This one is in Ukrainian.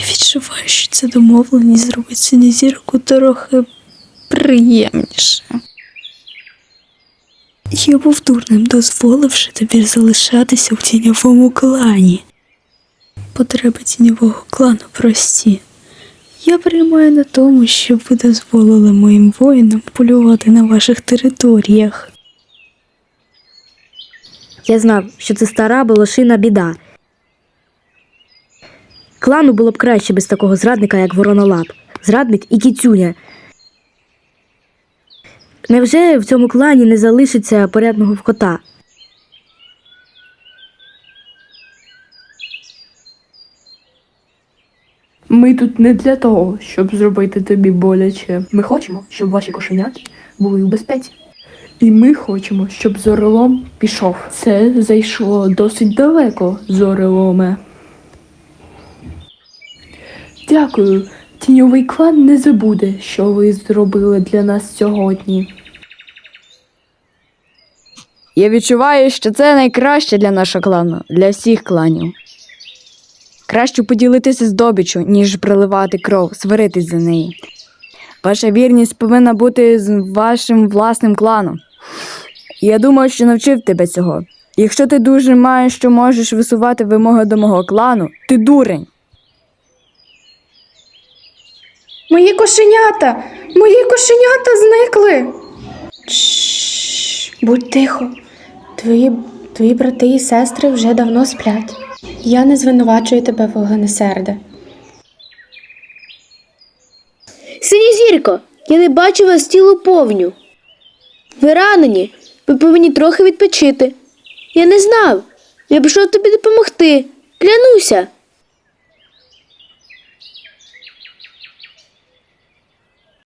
Я відчуваю, що ця домовленість зробить синізірку трохи приємніше. Я був дурним, дозволивши тобі залишатися в тіньовому клані. Потреби тіньового клану прості. Я приймаю на тому, щоб ви дозволили моїм воїнам полювати на ваших територіях. Я знав, що це стара волошина біда. Клану було б краще без такого зрадника, як Воронолап. Зрадник і кіцюня. Невже в цьому клані не залишиться порядного кота? Ми тут не для того, щоб зробити тобі боляче. Ми хочемо, щоб ваші кошенята були у безпеці. І ми хочемо, щоб зорелом пішов. Це зайшло досить далеко, зореломе. Дякую. Тіньовий клан не забуде, що ви зробили для нас сьогодні. Я відчуваю, що це найкраще для нашого клану, для всіх кланів. Краще поділитися здобиччю, ніж проливати кров, сваритись за неї. Ваша вірність повинна бути з вашим власним кланом. Я думаю, що навчив тебе цього. Якщо ти дуже маєш, що можеш висувати вимоги до мого клану, ти дурень. Мої кошенята! Мої кошенята зникли. Шш, будь тихо. Твої, твої брати і сестри вже давно сплять. Я не звинувачую тебе, вогнесерде. Синізірко, я не бачу вас тіло повню. Ви ранені, ви повинні трохи відпочити. Я не знав. Я пішов тобі допомогти. Клянуся.